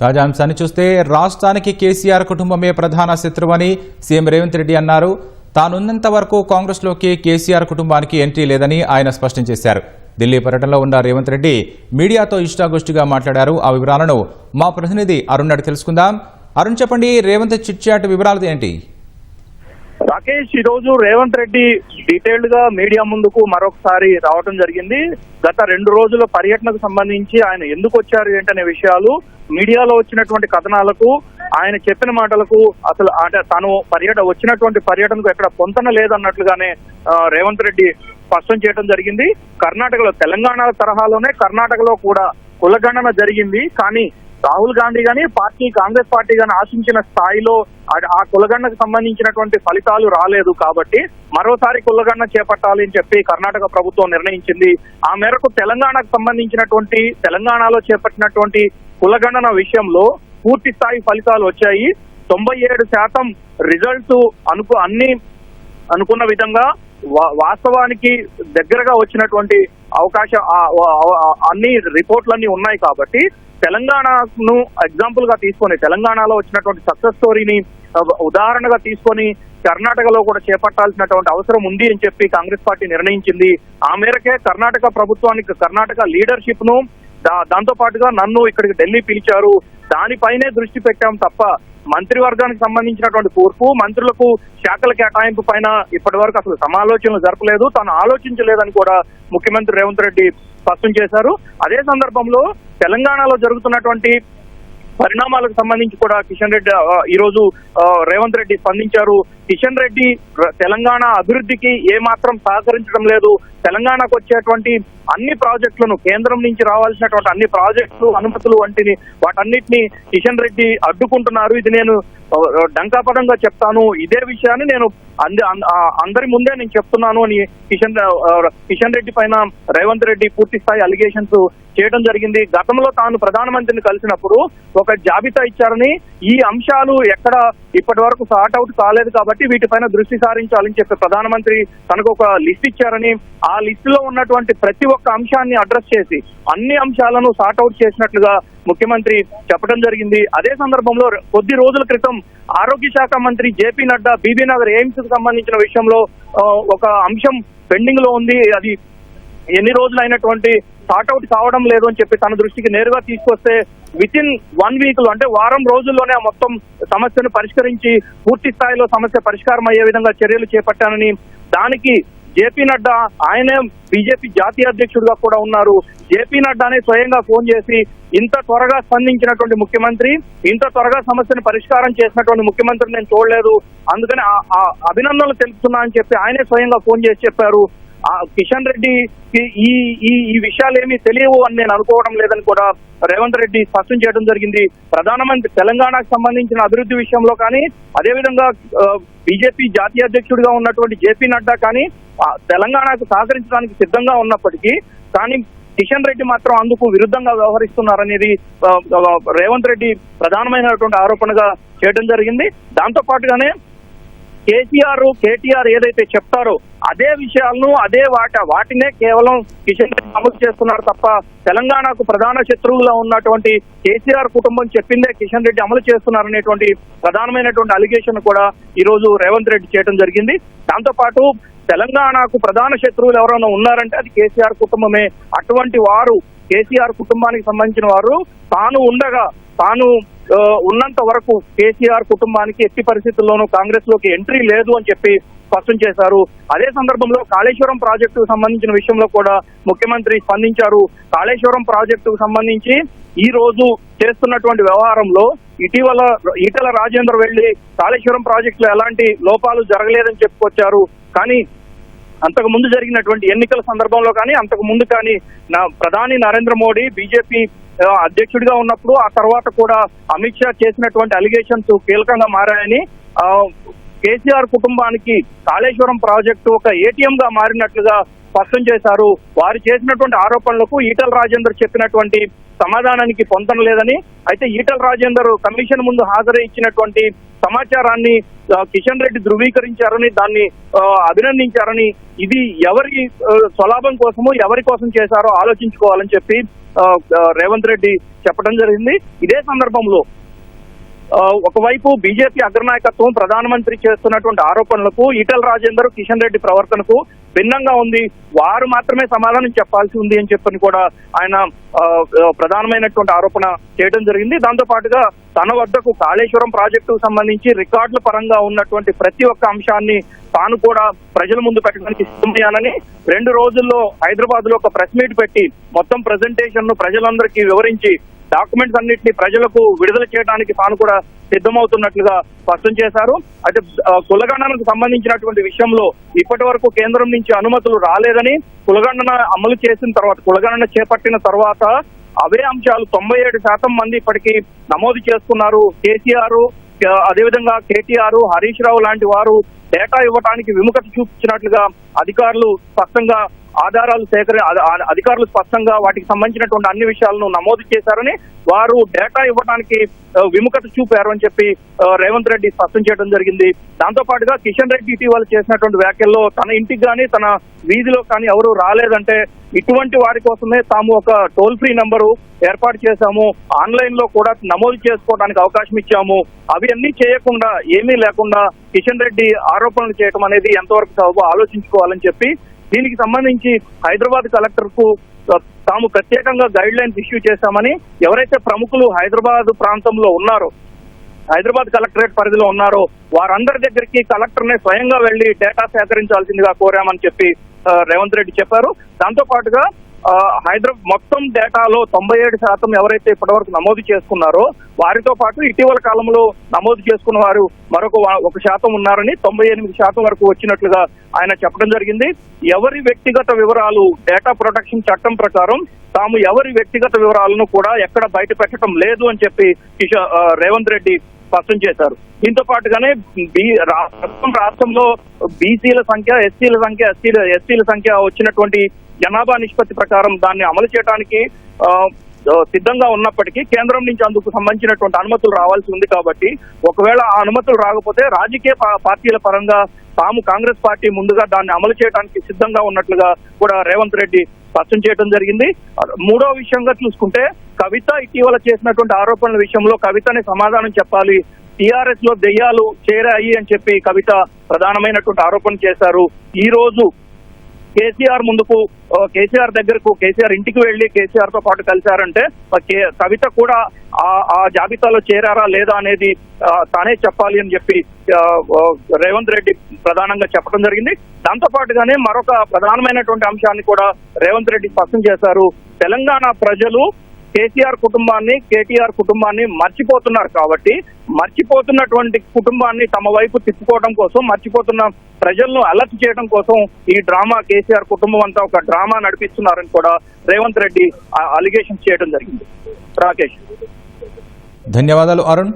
తాజా అంశాన్ని చూస్తే రాష్ట్రానికి కేసీఆర్ కుటుంబమే ప్రధాన శత్రువని సీఎం రేవంత్ రెడ్డి అన్నారు. తానున్నంత వరకు కాంగ్రెస్లోకి కేసీఆర్ కుటుంబానికి ఎంట్రీ లేదని ఆయన స్పష్టం చేశారు. ఢిల్లీ పర్యటనలో ఉన్న రేవంత్ రెడ్డి మీడియాతో ఇష్టాగోష్ఠిగా మాట్లాడారు. ఆ వివరాలను మా ప్రతినిధి అరుణ్ అడి తెలుసుకుందాం. అరుణ్ చెప్పండి రేవంత్ చిట్చాట్ వివరాలు ఏంటి? రాకేష్ ఈ రోజు రేవంత్ రెడ్డి డీటెయిల్డ్గా మీడియా ముందుకు మరొకసారి రావడం జరిగింది. గత రెండు రోజుల పర్యటనకు సంబంధించి ఆయన ఎందుకు వచ్చారు ఏంటనే విషయాలు మీడియాలో వచ్చినటువంటి కథనాలకు ఆయన చెప్పిన మాటలకు అసలు అంటే తను పర్యటన వచ్చినటువంటి పర్యటనకు ఎక్కడ పొంతన లేదన్నట్లుగానే రేవంత్ రెడ్డి స్పష్టం చేయడం జరిగింది. కర్ణాటకలో తెలంగాణ తరహాలోనే కర్ణాటకలో కూడా కులగణన జరిగింది. కానీ రాహుల్ గాంధీ గాని పార్టీ కాంగ్రెస్ పార్టీ గాని ఆశించిన స్థాయిలో ఆ- ఆ కులగణకు సంబంధించినటువంటి ఫలితాలు రాలేదు కాబట్టి మరోసారి కులగణన చేపట్టాలి అని చెప్పి కర్ణాటక ప్రభుత్వం నిర్ణయించింది. ఆ మేరకు తెలంగాణకు సంబంధించినటువంటి తెలంగాణలో చేపట్టినటువంటి కులగణన విషయంలో పూర్తి స్థాయి ఫలితాలు వచ్చాయి. తొంభై ఏడు శాతం రిజల్ట్ అనుకు అన్ని అనుకున్న విధంగా వా- వాస్తవానికి దగ్గరగా వచ్చినటువంటి అవకాశం అన్ని రిపోర్ట్లన్నీ ఉన్నాయి కాబట్టి తెలంగాణను ఎగ్జాంపుల్గా తీసుకొని తెలంగాణలో వచ్చినటువంటి సక్సెస్ స్టోరీని ఉదాహరణగా తీసుకొని కర్ణాటకలో కూడా చేపట్టాల్సినటువంటి అవసరం ఉంది అని చెప్పి కాంగ్రెస్ పార్టీ నిర్ణయించింది. ఆ మేరకే కర్ణాటక ప్రభుత్వానికి కర్ణాటక లీడర్షిప్ను దాంతో పాటుగా నన్ను ఇక్కడికి ఢిల్లీ పిలిచారు. దానిపైనే దృష్టి పెట్టాం తప్ప మంత్రివర్గానికి సంబంధించినటువంటి కూర్పు మంత్రులకు శాఖల కేటాయింపు పైన ఇప్పటి వరకు అసలు సమాలోచనలు జరపలేదు. తాను ఆలోచించలేదని కూడా ముఖ్యమంత్రి రేవంత్ రెడ్డి స్పష్టం చేశారు. అదే సందర్భంలో తెలంగాణలో జరుగుతున్నటువంటి పరిణామాలకు సంబంధించి కూడా కిషన్ రెడ్డి ఈ రోజు రేవంత్ రెడ్డి స్పందించారు. కిషన్ రెడ్డి తెలంగాణ అభివృద్ధికి ఏ మాత్రం సహకరించడం లేదు. తెలంగాణకు వచ్చేటువంటి అన్ని ప్రాజెక్టులను కేంద్రం నుంచి రావాల్సినటువంటి అన్ని ప్రాజెక్టులు అనుమతులు వంటిని వాటన్నిటిని కిషన్ రెడ్డి అడ్డుకుంటున్నారు. ఇది నేను డంకాపడంగా చెప్తాను. ఇదే విషయాన్ని నేను అంద- అందరి ముందే నేను చెప్తున్నాను అని కిషన్ కిషన్ రెడ్డి పైన రేవంత్ రెడ్డి పూర్తి స్థాయి అలిగేషన్స్ చేయడం జరిగింది. గతంలో తాను ప్రధానమంత్రిని కలిసినప్పుడు ఒక జాబితా ఇచ్చారని ఈ అంశాలు ఎక్కడ ఇప్పటి వరకు సార్ట్ అవుట్ కాలేదు కాబట్టి వీటిపైన దృష్టి సారించాలని చెప్పి ప్రధానమంత్రి తనకు ఒక లిస్ట్ ఇచ్చారని ఆ లిస్ట్లో ఉన్నటువంటి ప్రతి ఒక్క అంశాన్ని అడ్రస్ చేసి అన్ని అంశాలను సార్ట్అవుట్ చేసినట్లుగా ముఖ్యమంత్రి చెప్పడం జరిగింది. అదే సందర్భంలో కొద్ది రోజుల క్రితం ఆరోగ్య శాఖ మంత్రి జేపీ నడ్డా బీబీ నగర్ ఎయిమ్స్కు సంబంధించిన విషయంలో ఒక అంశం పెండింగ్లో ఉంది. అది ఎన్ని రోజులు అయినటువంటి సార్ట్అవుట్ కావడం లేదు అని చెప్పి తన దృష్టికి నేరుగా తీసుకొస్తే విత్ ఇన్ వన్ వీక్లో అంటే వారం రోజుల్లోనే ఆ మొత్తం సమస్యను పరిష్కరించి పూర్తి స్థాయిలో సమస్య పరిష్కారం అయ్యే విధంగా చర్యలు చేపట్టానని దానికి జేపీ నడ్డా ఆయనే బీజేపీ జాతీయ అధ్యక్షుడిగా కూడా ఉన్నారు. జేపీ నడ్డానే స్వయంగా ఫోన్ చేసి ఇంత త్వరగా స్పందించినటువంటి ముఖ్యమంత్రి ఇంత త్వరగా సమస్యను పరిష్కారం చేసినటువంటి ముఖ్యమంత్రి నేను చూడలేదు. అందుకని ఆ- ఆ అభినందనలు తెలుపుతున్నా అని చెప్పి ఆయనే స్వయంగా ఫోన్ చేసి చెప్పారు. కిషన్ రెడ్డి ఈ ఈ ఈ విషయాలు ఏమీ తెలియవు అని నేను అనుకోవడం లేదని కూడా రేవంత్ రెడ్డి స్పష్టం చేయడం జరిగింది. ప్రధానమంత్రి తెలంగాణకు సంబంధించిన అభివృద్ధి విషయంలో కానీ అదేవిధంగా బీజేపీ జాతీయ అధ్యక్షుడిగా ఉన్నటువంటి జేపీ నడ్డా కానీ ఆ, తెలంగాణకు సహకరించడానికి సిద్ధంగా ఉన్నప్పటికీ కానీ కిషన్ రెడ్డి మాత్రం అందుకు విరుద్ధంగా వ్యవహరిస్తున్నారనేది రేవంత్ రెడ్డి ప్రధానమైనటువంటి ఆరోపణగా చేయడం జరిగింది. దాంతో పాటుగానే కేసీఆర్ కేటీఆర్ ఏదైతే చెప్తారో అదే విషయాలను అదే వాట వాటినే కేవలం కిషన్ రెడ్డి అమలు చేస్తున్నారు తప్ప తెలంగాణకు ప్రధాన శత్రువుగా ఉన్నటువంటి కేసీఆర్ కుటుంబం చెప్పిందే కిషన్ రెడ్డి అమలు చేస్తున్నారనేటువంటి ప్రధానమైనటువంటి అలిగేషన్ కూడా ఈ రోజు రేవంత్ రెడ్డి చేయడం జరిగింది. దాంతో పాటు తెలంగాణకు ప్రధాన శత్రువులు ఎవరైనా ఉన్నారంటే అది కేసీఆర్ కుటుంబమే. అటువంటి వారు కేసీఆర్ కుటుంబానికి సంబంధించిన వారు తాను ఉండగా తాను ఉన్నంత వరకు కేసీఆర్ కుటుంబానికి ఎట్టి పరిస్థితుల్లోనూ కాంగ్రెస్లోకి ఎంట్రీ లేదు అని చెప్పి స్పష్టం చేశారు. అదే సందర్భంలో కాళేశ్వరం ప్రాజెక్టుకు సంబంధించిన విషయంలో కూడా ముఖ్యమంత్రి స్పందించారు. కాళేశ్వరం ప్రాజెక్టుకు సంబంధించి ఈ రోజు చేస్తున్నటువంటి వ్యవహారంలో ఇటీవల ఈటల రాజేందర్ వెళ్ళి కాళేశ్వరం ప్రాజెక్టులో ఎలాంటి లోపాలు జరగలేదని చెప్పుకొచ్చారు. కానీ అంతకు ముందు జరిగినటువంటి ఎన్నికల సందర్భంలో కానీ అంతకు ముందు కానీ నా ప్రధాని నరేంద్ర మోడీ బీజేపీ అధ్యక్షుడిగా ఉన్నప్పుడు ఆ తర్వాత కూడా అమిత్ షా చేసినటువంటి అలిగేషన్స్ కీలకంగా మారాయని కేసీఆర్ కుటుంబానికి కాళేశ్వరం ప్రాజెక్టు ఒక ఏటీఎం గా మారినట్లుగా స్పష్టం చేశారు. వారు చేసినటువంటి ఆరోపణలకు ఈటల రాజేందర్ చెప్పినటువంటి సమాధానానికి పొందడం లేదని అయితే ఈటల రాజేందర్ కమిషన్ ముందు హాజరై ఇచ్చినటువంటి సమాచారాన్ని కిషన్ రెడ్డి ధృవీకరించారని దాన్ని అభినందించారని ఇది ఎవరి స్వలాభం కోసము ఎవరి కోసం చేశారో ఆలోచించుకోవాలని చెప్పి రేవంత్ రెడ్డి చెప్పడం జరిగింది. ఇదే సందర్భంలో ఒకవైపు బీజేపీ అగ్రనాయకత్వం ప్రధానమంత్రి చేస్తున్నటువంటి ఆరోపణలకు ఈటల రాజేందర్ కిషన్ రెడ్డి ప్రవర్తనకు భిన్నంగా ఉంది. వారు మాత్రమే సమాధానం చెప్పాల్సి ఉంది అని చెప్పని కూడా ఆయన ప్రధానమైనటువంటి ఆరోపణ చేయడం జరిగింది. దాంతో పాటుగా తన వద్దకు కాళేశ్వరం ప్రాజెక్టుకు సంబంధించి రికార్డుల పరంగా ఉన్నటువంటి ప్రతి ఒక్క అంశాన్ని తాను కూడా ప్రజల ముందు పెట్టడానికి సిద్ధమయ్యానని రెండు రోజుల్లో హైదరాబాద్లో ఒక ప్రెస్ మీట్ పెట్టి మొత్తం ప్రజెంటేషన్ను ప్రజలందరికీ వివరించి డాక్యుమెంట్స్ అన్నింటినీ ప్రజలకు విడుదల చేయడానికి తాను కూడా సిద్ధమవుతున్నట్లుగా స్పష్టం చేశారు. అయితే కులగండనకు కులగణనకు సంబంధించినటువంటి విషయంలో ఇప్పటి వరకు కేంద్రం నుంచి అనుమతులు రాలేదని కులగణన అమలు చేసిన తర్వాత కులగణన చేపట్టిన తర్వాత అవే అంశాలు తొంభై ఏడు శాతం మంది ఇప్పటికీ నమోదు చేసుకున్నారు. కేసీఆర్ అదేవిధంగా కేటీఆర్ హరీష్ రావు లాంటి వారు డేటా ఇవ్వడానికి విముఖత చూపించినట్లుగా అధికారులు స్పష్టంగా ఆధారాలు సేకరి అధ- అధికారులు స్పష్టంగా వాటికి సంబంధించినటువంటి అన్ని విషయాలను నమోదు చేశారని వారు డేటా ఇవ్వడానికి విముఖత చూపారు అని చెప్పి రేవంత్ రెడ్డి స్పష్టం చేయడం జరిగింది. దాంతో పాటుగా కిషన్ రెడ్డి ఇటీవల చేసినటువంటి వ్యాఖ్యల్లో తన ఇంటికి కానీ తన వీధిలో కానీ ఎవరు రాలేదంటే ఇటువంటి వారి కోసమే తాము ఒక టోల్ ఫ్రీ నంబరు ఏర్పాటు చేశాము. ఆన్లైన్లో కూడా నమోదు చేసుకోవడానికి అవకాశం ఇచ్చాము. అవి అన్ని చేయకుండా ఏమీ లేకుండా కిషన్ రెడ్డి ఆరోపణలు చేయడం అనేది ఎంతవరకు సబబో ఆలోచించుకోవాలని చెప్పి దీనికి సంబంధించి హైదరాబాద్ కలెక్టర్కు తాము ప్రత్యేకంగా గైడ్ లైన్స్ ఇష్యూ చేశామని ఎవరైతే ప్రముఖులు హైదరాబాద్ ప్రాంతంలో ఉన్నారో హైదరాబాద్ కలెక్టరేట్ పరిధిలో ఉన్నారో వారందరి దగ్గరికి కలెక్టర్ నే స్వయంగా వెళ్ళి డేటా సేకరించాల్సిందిగా కోరామని చెప్పి రేవంత్ రెడ్డి చెప్పారు. దాంతో పాటుగా హైదరాబాద్ మొత్తం డేటాలో తొంభై ఏడు శాతం ఎవరైతే ఇప్పటివరకు నమోదు చేసుకున్నారో వారితో పాటు ఇటీవల కాలంలో నమోదు చేసుకున్న వారు మరొక ఒక శాతం ఉన్నారని తొంభై ఎనిమిది శాతం వరకు వచ్చినట్లుగా ఆయన చెప్పడం జరిగింది. ఎవరి వ్యక్తిగత వివరాలు డేటా ప్రొటెక్షన్ చట్టం ప్రకారం తాము ఎవరి వ్యక్తిగత వివరాలను కూడా ఎక్కడ బయట పెట్టడం లేదు అని చెప్పి రేవంత్ రెడ్డి స్పష్టం చేశారు. దీంతో పాటుగానే బి ప్రస్తుతం రాష్ట్రంలో బీసీల సంఖ్య ఎస్సీల సంఖ్య ఎస్సీల ఎస్సీల సంఖ్య వచ్చినటువంటి జనాభా నిష్పత్తి ప్రకారం దాన్ని అమలు చేయడానికి ఆ, సిద్ధంగా ఉన్నప్పటికీ కేంద్రం నుంచి అందుకు సంబంధించినటువంటి అనుమతులు రావాల్సి ఉంది కాబట్టి ఒకవేళ ఆ అనుమతులు రాకపోతే రాజకీయ పార్టీల పరంగా తాము కాంగ్రెస్ పార్టీ ముందుగా దాన్ని అమలు చేయడానికి సిద్ధంగా ఉన్నట్లుగా కూడా రేవంత్ రెడ్డి స్పష్టం చేయడం జరిగింది. మూడో విషయంగా చూసుకుంటే కవిత ఇటీవల చేసినటువంటి ఆరోపణల విషయంలో కవితని సమాధానం చెప్పాలి. టీఆర్ఎస్లో దెయ్యాలు చేరాయి అని చెప్పి కవిత ప్రధానమైనటువంటి ఆరోపణ చేశారు. ఈ రోజు కేసీఆర్ ముందుకు కేసీఆర్ దగ్గరకు కేసీఆర్ ఇంటికి వెళ్ళి కేసీఆర్తో పాటు కలిశారంటే కవిత కూడా ఆ ఆ జాబితాలో చేరారా లేదా అనేది తానే చెప్పాలి అని చెప్పి రేవంత్ రెడ్డి ప్రధానంగా చెప్పడం జరిగింది. దాంతో పాటుగానే మరొక ప్రధానమైనటువంటి అంశాన్ని కూడా రేవంత్ రెడ్డి స్పష్టం చేశారు. తెలంగాణ ప్రజలు కేసీఆర్ కుటుంబాన్ని కేటీఆర్ కుటుంబాన్ని మర్చిపోతున్నారు కాబట్టి మర్చిపోతున్నటువంటి కుటుంబాన్ని తమ వైపు తిప్పుకోవడం కోసం మర్చిపోతున్న ప్రజలను అలర్ట్ చేయడం కోసం ఈ డ్రామా కేసీఆర్ కుటుంబం అంతా ఒక డ్రామా నడిపిస్తున్నారని కూడా రేవంత్ రెడ్డి అలిగేషన్ చేయడం జరిగింది. రాకేష్. ధన్యవాదాలు అరుణ్.